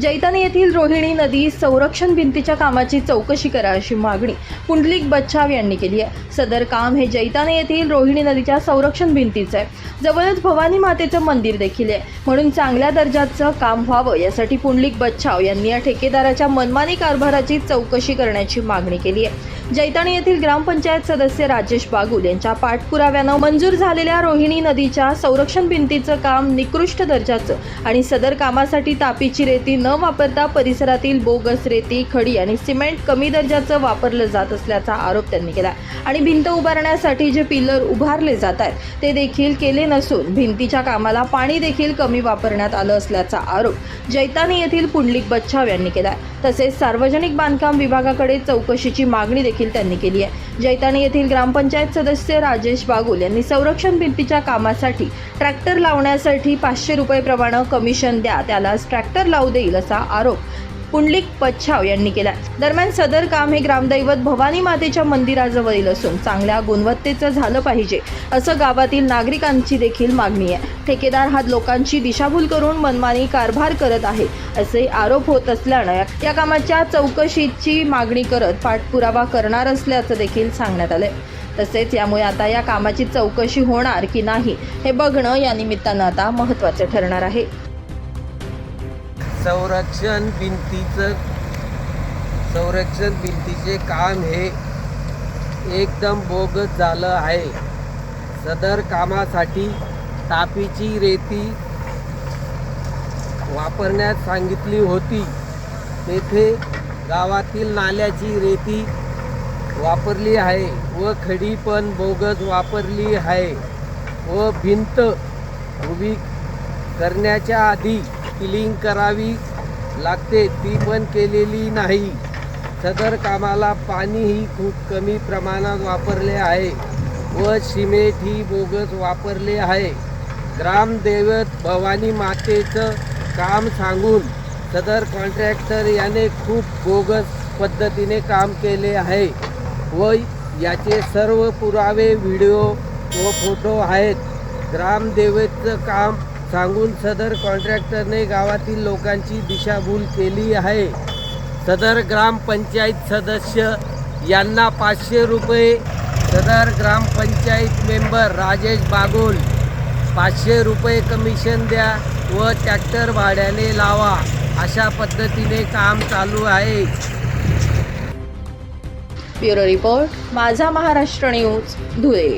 जैतानी येथील रोहिणी नदी संरक्षण भिंतीच्या कामाची चौकशी करा अशी मागणी पुंडलिक बच्छाव यांनी केली आहे. सदर काम हे जैतानी येथील रोहिणी नदीच्या संरक्षण भिंतीचं आहे. जवळच भवानी मातेचं मंदिर देखील आहे. म्हणून चांगल्या दर्जाचं काम व्हावं यासाठी पुंडलिक बच्छाव यांनी या ठेकेदाराच्या मनमानी कारभाराची चौकशी करण्याची मागणी केली आहे. जैतानी येथील ग्रामपंचायत सदस्य राजेश बागुल यांच्या पाठपुराव्यानं मंजूर झालेल्या रोहिणी नदीच्या संरक्षण भिंतीचं काम निकृष्ट दर्जाचं आणि सदर कामासाठी तापीची रेती न वापरता परिसरातील बोगस रेती खडी आणि सिमेंट कमी दर्जाचं वापरलं जात असल्याचा आरोप त्यांनी केला. आणि भिंत उभारण्यासाठी जे पिलर उभारले जात आहेत ते देखील केले नसून भिंतीच्या कामाला पाणी देखील कमी वापरण्यात आलं असल्याचा आरोप जैतानी येथील पुंडलिक बच्छाव यांनी केला तसेच सार्वजनिक बांधकाम विभागाकडे चौकशीची मागणी देखील त्यांनी केली आहे. जैतानी येथील ग्रामपंचायत सदस्य राजेश बागुल यांनी संरक्षण भिंतीच्या कामासाठी ट्रॅक्टर लावण्यासाठी पाचशे रुपये प्रमाणे कमिशन द्या त्यालाच ट्रॅक्टर लावू देईल असा आरोप पुंडलिक पच्छाव यांनी केला दरम्यान सदर काम हे ग्रामदैवत भवानी मातेच्या मंदिराजवळील असून चांगल्या गुणवत्तेचं झालं पाहिजे असं गावातील नागरिकांची देखील मागणी आहे. ठेकेदार हा लोकांची दिशाभूल करून मनमानी कारभार करत आहे असे आरोप होत असल्यानं या कामाच्या चौकशीची मागणी करत पाठपुरावा करणार असल्याचं देखील सांगण्यात आलंय. तसेच यामुळे आता या कामाची चौकशी होणार की नाही हे बघणं या निमित्तानं आता महत्त्वाचं ठरणार आहे. संरक्षण भिंतीचं संरक्षण भिंतीचे काम हे एकदम बोगस झालं आहे. सदर कामासाठी तापीची रेती वापरण्यास सांगितली होती. तेथे गावातील नाल्याची रेती वापरली आहे व खडी पण बोगस वापरली आहे व भिंत उभी करण्याच्या आधी किलिंग करावी लागते. ती पण केलेली नाही. सदर कामाला पाणीही खूप कमी प्रमाणात वापरले आहे व सिमेंट ही बोगस वापरले आहे. ग्रामदैवत भवानी मातेचं काम सांगून सदर कॉन्ट्रॅक्टर याने खूप बोगस पद्धतीने काम केले आहे व याचे सर्व पुरावे व्हिडिओ व फोटो आहेत. ग्रामदेवतचं काम सांगून सदर कॉन्ट्रॅक्टरने गावातील लोकांची दिशाभूल केली आहे. सदर ग्रामपंचायत सदस्य यांना पाचशे रुपये. सदर ग्रामपंचायत मेंबर राजेश बागोल पाचशे रुपये कमिशन द्या व ट्रॅक्टर भाड्याने लावा अशा पद्धतीने काम चालू आहे. ब्युरो रिपोर्ट माझा महाराष्ट्र न्यूज धुळे.